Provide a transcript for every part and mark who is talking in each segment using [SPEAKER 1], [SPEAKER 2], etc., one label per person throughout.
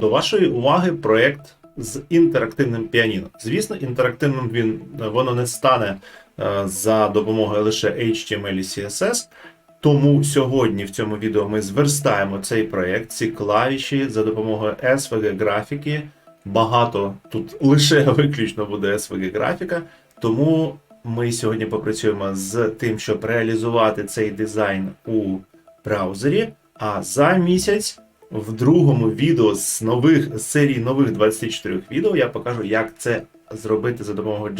[SPEAKER 1] До вашої уваги проект з інтерактивним піаніно. Звісно, інтерактивним він воно не стане е, за допомогою лише HTML і CSS. Тому сьогодні в цьому відео ми зверстаємо цей проект, ці клавіші за допомогою SVG графіки. Багато тут лише виключно буде SVG графіка. Тому ми сьогодні попрацюємо з тим, щоб реалізувати цей дизайн у браузері. А за місяць в другому відео з нових з серії нових 24 відео я покажу, як це зробити за допомогою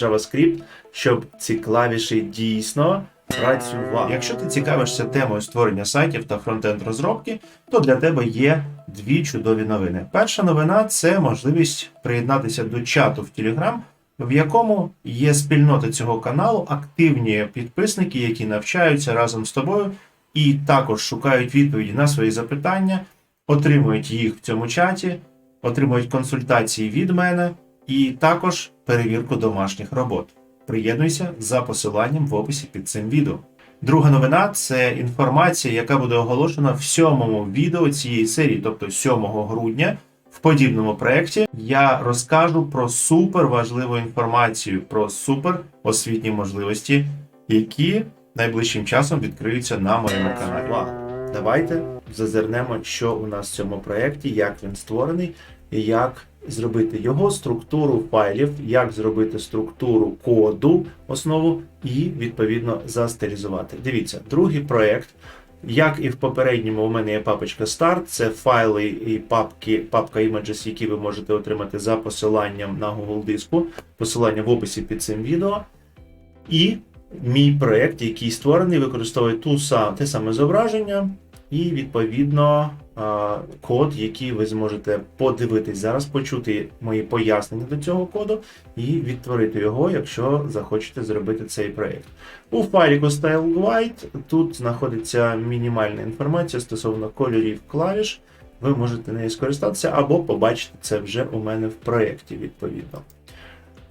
[SPEAKER 1] JavaScript, щоб ці клавіші дійсно працювали. Якщо ти цікавишся темою створення сайтів та фронтенд розробки, то для тебе є дві чудові новини. Перша новина це можливість приєднатися до чату в Telegram, в якому є спільнота цього каналу, активні підписники, які навчаються разом з тобою і також шукають відповіді на свої запитання, отримують їх в цьому чаті, отримують консультації від мене і також перевірку домашніх робот. Приєднуйся за посиланням в описі під цим відео. Друга новина це інформація, яка буде оголошена в сьомому відео цієї серії, тобто 7 грудня. В подібному проєкті я розкажу про супер важливу інформацію, про супер освітні можливості, які найближчим часом відкриються на моєму каналі. Давайте зазирнемо, що у нас в цьому проєкті, як він створений, і як зробити його структуру файлів, як зробити структуру коду, основу, і відповідно застилізувати. Дивіться, другий проєкт. Як і в попередньому, у мене є папочка Start, це файли і папки, папка Images, які ви можете отримати за посиланням на Google диску, посилання в описі під цим відео. І мій проєкт, який створений, використовує ту сам, те саме зображення, і відповідно код, який ви зможете подивитись зараз, почути мої пояснення до цього коду, і відтворити його, якщо захочете зробити цей проєкт. У файліку Style тут знаходиться мінімальна інформація стосовно кольорів клавіш. Ви можете нею скористатися або побачити це вже у мене в проєкті, відповідно.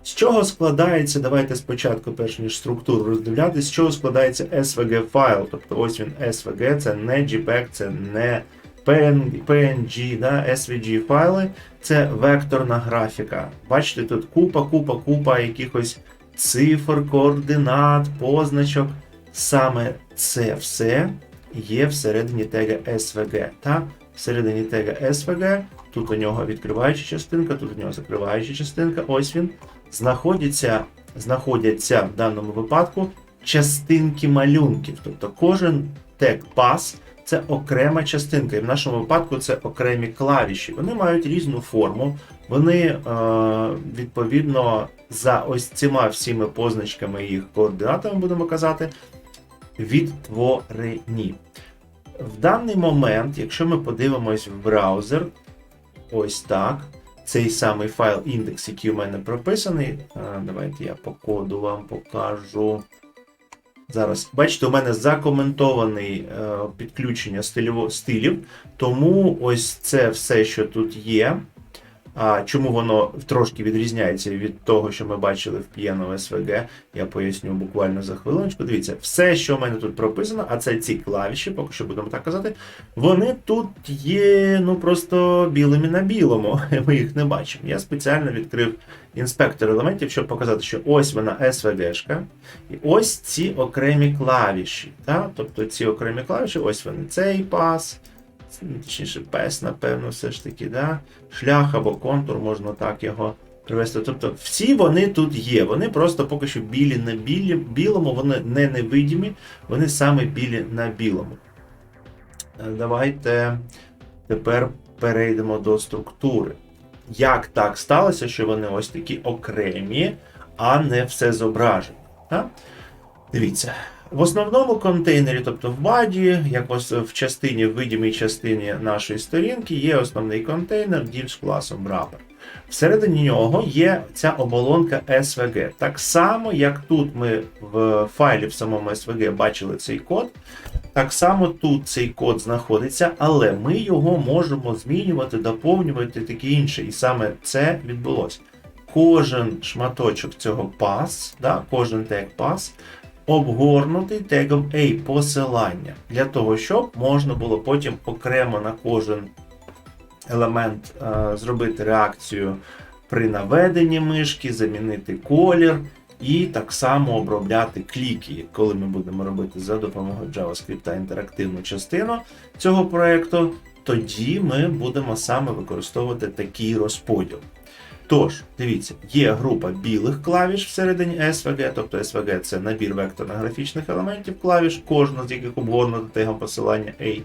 [SPEAKER 1] З чого складається, давайте спочатку, перш ніж структуру роздивлятися, з чого складається SVG файл. Тобто ось він SVG, це не JPEG, це не PNG, да, SVG файли, це векторна графіка. Бачите, тут купа, купа, купа якихось цифр, координат, позначок. Саме це все є всередині тега SVG. Та? Всередині тега SVG, тут у нього відкриваюча частинка, тут у нього закриваюча частинка. Ось він. Знаходяться, знаходяться в даному випадку частинки малюнків. Тобто кожен тег пас це окрема частинка. І в нашому випадку це окремі клавіші. Вони мають різну форму. Вони е, відповідно за ось цими всіми позначками їх координатами, будемо казати, відтворені. В даний момент, якщо ми подивимось в браузер, ось так. Цей самий файл індекс, який у мене прописаний. Давайте я по коду вам покажу. Зараз, бачите, у мене закоментований е, підключення стилів, тому ось це все, що тут є. А чому воно трошки відрізняється від того, що ми бачили в Piano SVG, я поясню буквально за хвилиночку. Дивіться, все, що в мене тут прописано, а це ці клавіші, поки що будемо так казати, вони тут є ну просто білими на білому. Ми їх не бачимо. Я спеціально відкрив інспектор елементів, щоб показати, що ось вона SVG-шка, і ось ці окремі клавіші. Так? Тобто ці окремі клавіші, ось вони цей пас. Точніше, пес, напевно, все ж таки, да? шлях або контур, можна так його привести. Тобто всі вони тут є. Вони просто поки що білі на білі, білому, вони не невидимі, вони саме білі на білому. Е, Давайте тепер перейдемо до структури. Як так сталося, що вони ось такі окремі, а не все зображені? Так? Дивіться, В основному контейнері, тобто в баді, якось в частині, в видімій частині нашої сторінки, є основний контейнер з класом wrapper. Всередині нього є ця оболонка SVG. Так само, як тут ми в файлі в самому SVG бачили цей код, так само тут цей код знаходиться, але ми його можемо змінювати, доповнювати таке інше. І саме це відбулося. Кожен шматочок цього pass, да, кожен тег pass обгорнутий тегом A посилання для того, щоб можна було потім окремо на кожен елемент е, зробити реакцію при наведенні мишки, замінити колір і так само обробляти кліки, коли ми будемо робити за допомогою JavaScript інтерактивну частину цього проєкту, тоді ми будемо саме використовувати такий розподіл. Тож, дивіться, є група білих клавіш всередині SVG, тобто SVG це набір векторно-графічних елементів клавіш, кожна з яких обгорнута тегом посилання A.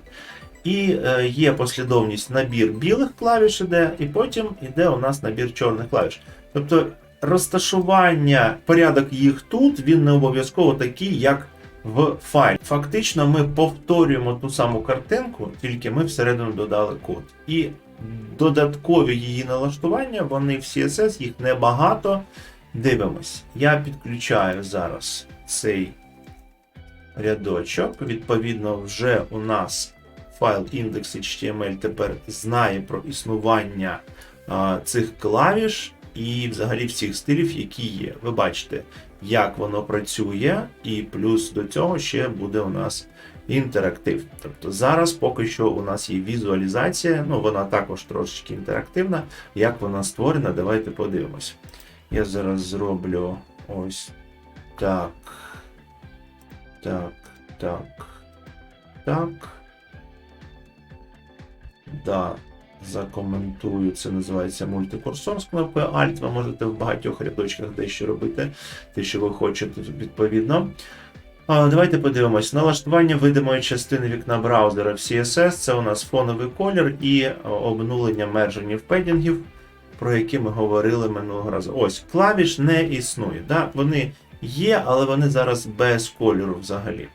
[SPEAKER 1] І е, є послідовність набір білих клавіш іде, і потім іде у нас набір чорних клавіш. Тобто розташування, порядок їх тут, він не обов'язково такий, як в файлі. Фактично, ми повторюємо ту саму картинку, тільки ми всередину додали код. І додаткові її налаштування, вони в CSS, їх небагато. Дивимось. Я підключаю зараз цей рядочок. Відповідно, вже у нас файл index.html тепер знає про існування а, цих клавіш і взагалі всіх стилів, які є. Ви бачите, як воно працює, і плюс до цього ще буде у нас інтерактив. Тобто зараз поки що у нас є візуалізація, ну вона також трошечки інтерактивна. Як вона створена, давайте подивимось. Я зараз зроблю ось так. Так, так, так. Да, закоментую. Це називається мультикурсор з кнопкою Alt. Ви можете в багатьох рядочках дещо робити, те, що ви хочете відповідно. А, Давайте подивимось. Налаштування видимої частини вікна браузера в CSS це у нас фоновий колір і обнулення мерженів педінгів, про які ми говорили минулого разу. Ось, клавіш не існує. Да? Вони є, але вони зараз без кольору взагалі.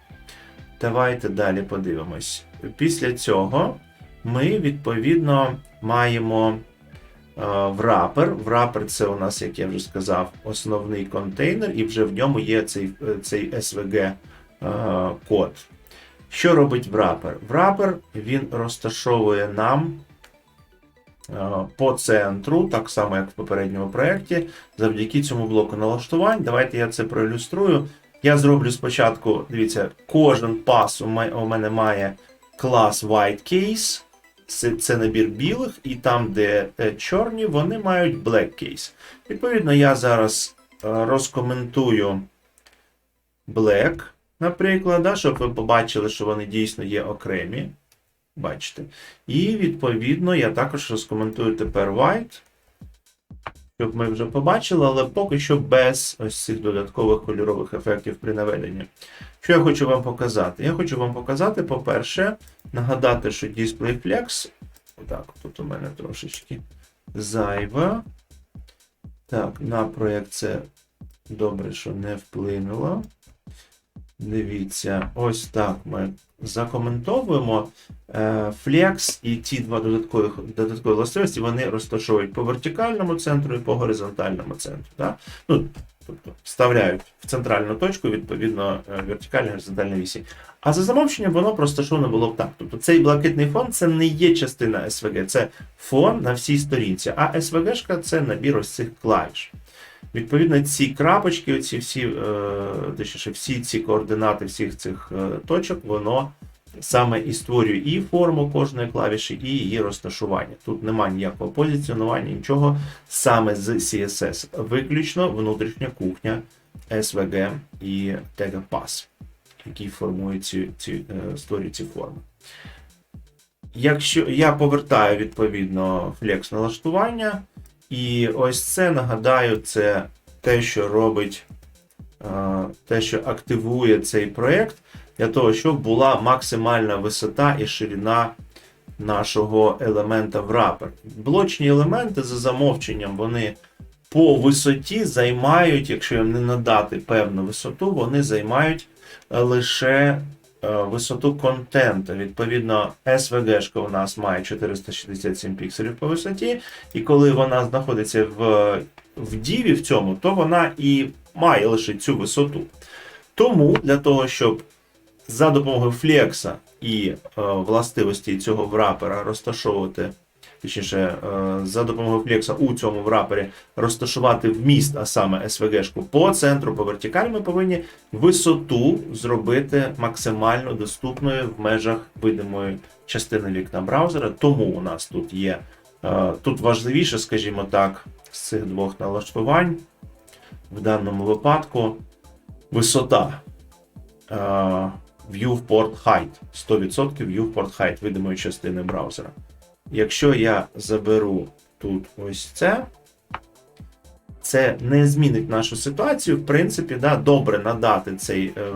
[SPEAKER 1] Давайте далі подивимось. Після цього ми відповідно маємо врапер. Врапер це у нас, як я вже сказав, основний контейнер, і вже в ньому є цей цей SVG код. Що робить врапер? Врапер він розташовує нам по центру, так само, як в попередньому проєкті, завдяки цьому блоку налаштувань. Давайте я це проілюструю. Я зроблю спочатку, дивіться, кожен пас у мене має клас white case це, набір білих, і там, де е, чорні, вони мають black case. Відповідно, я зараз е, розкоментую black, наприклад, да, щоб ви побачили, що вони дійсно є окремі. Бачите. І, відповідно, я також розкоментую тепер white. Щоб ми вже побачили, але поки що без ось цих додаткових кольорових ефектів при наведенні. Що я хочу вам показати? Я хочу вам показати, по-перше, нагадати, що Display Flex. отак, тут у мене трошечки зайва. Так, на проєкт це добре, що не вплинуло. Дивіться, ось так ми закоментовуємо. Flex і ті два додаткові додаткові властивості вони розташовують по вертикальному центру і по горизонтальному центру. Да? Ну, Тобто вставляють в центральну точку, відповідно, е, вертикальної горизонтальної вісі. А за замовченням воно розташоване було б так. Тобто цей блакитний фон це не є частина SVG, це фон на всій сторінці. А SVG це набір ось цих клавіш. Відповідно, ці крапочки, оці всі, е, точніше, всі ці координати всіх цих е, точок, воно саме і створює і форму кожної клавіші, і її розташування. Тут немає ніякого позиціонування, нічого саме з CSS. Виключно внутрішня кухня SVG і тега Pass, який формує ці, ці, е, створює ці форми. Якщо я повертаю відповідно флекс налаштування, і ось це нагадаю, це те, що робить, е, те, що активує цей проєкт для того, щоб була максимальна висота і ширина нашого елемента в wrapper. Блочні елементи за замовченням вони по висоті займають, якщо їм не надати певну висоту, вони займають е, лише висоту контенту. Відповідно, SVG у нас має 467 пікселів по висоті, і коли вона знаходиться в, в діві в цьому, то вона і має лише цю висоту. Тому для того, щоб за допомогою флекса і е, властивості цього врапера розташовувати, точніше, е, за допомогою флекса у цьому врапері розташувати вміст, а саме SVG-шку по центру, по вертикалі, ми повинні висоту зробити максимально доступною в межах видимої частини вікна браузера. Тому у нас тут є е, тут важливіше, скажімо так, з цих двох налаштувань в даному випадку висота. е, Viewport Height. 100% Viewport Height видимої частини браузера. Якщо я заберу тут ось це, це не змінить нашу ситуацію. В принципі, да, добре надати цей, е,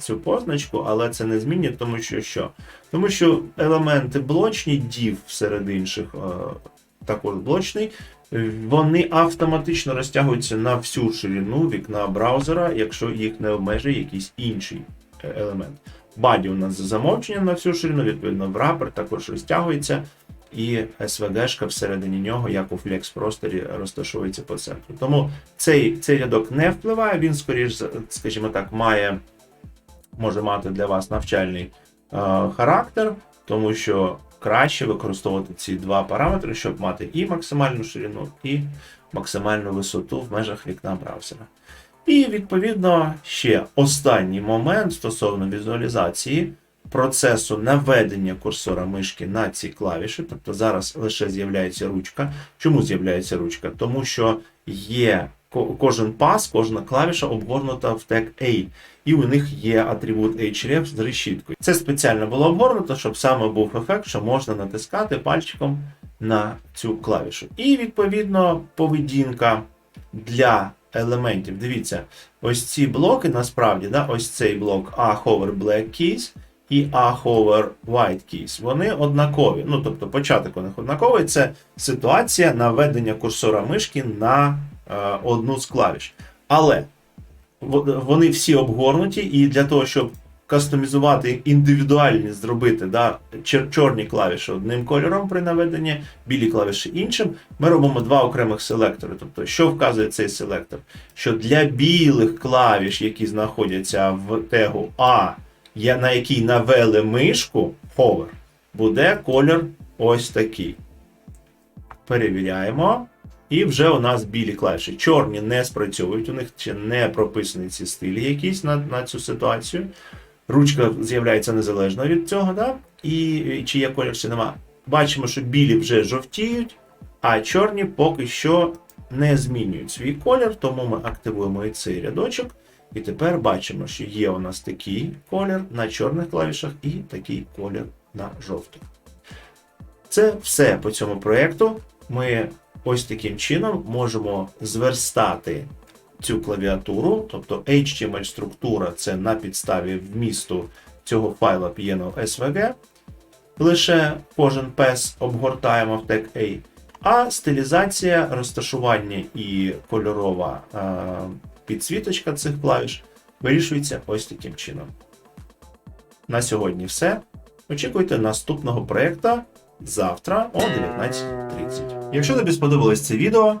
[SPEAKER 1] цю позначку, але це не змінить, тому що що? Тому що елементи блочні, div серед інших, е, також блочний, вони автоматично розтягуються на всю ширину вікна браузера, якщо їх не обмежує якийсь інший е, елемент. Баді у нас за замовченням на всю ширину, відповідно, врапер також розтягується, і SVG всередині нього, як у Flex просторі, розташовується по центру. Тому цей, цей рядок не впливає, він, скоріш, скажімо так, має, може мати для вас навчальний е, характер, тому що краще використовувати ці два параметри, щоб мати і максимальну ширину, і максимальну висоту в межах вікна браузера. І відповідно ще останній момент стосовно візуалізації процесу наведення курсора мишки на ці клавіші. Тобто зараз лише з'являється ручка. Чому з'являється ручка? Тому що є кожен пас, кожна клавіша обгорнута в тег A, і у них є атрибут href з решіткою. Це спеціально було обгорнуто, щоб саме був ефект, що можна натискати пальчиком на цю клавішу. І відповідно поведінка для елементів. Дивіться, ось ці блоки насправді, да, ось цей блок A-hover Black Keys і A-hover White Keys, вони однакові. Ну, тобто початок у них однаковий. Це ситуація наведення курсора мишки на е, одну з клавіш. Але вони всі обгорнуті, і для того, щоб кастомізувати індивідуальність, зробити да, чор- чорні клавіші одним кольором при наведенні, білі клавіші іншим, ми робимо два окремих селектори. Тобто, що вказує цей селектор? Що для білих клавіш, які знаходяться в тегу А, на який навели мишку, hover, буде колір ось такий. Перевіряємо. І вже у нас білі клавіші. Чорні не спрацьовують, у них ще не прописані ці стилі якісь на, на цю ситуацію. Ручка з'являється незалежно від цього, да? і, і чи є колір, чи нема. Бачимо, що білі вже жовтіють, а чорні поки що не змінюють свій колір, тому ми активуємо і цей рядочок. І тепер бачимо, що є у нас такий колір на чорних клавішах і такий колір на жовтих. Це все по цьому проєкту. Ми ось таким чином можемо зверстати цю клавіатуру, тобто HTML-структура це на підставі вмісту цього файла pino SVG. Лише кожен пес обгортаємо в тег A. А стилізація, розташування і кольорова е, підсвіточка цих клавіш вирішується ось таким чином. На сьогодні все. Очікуйте наступного проєкту завтра о 19.30. Якщо тобі сподобалось це відео,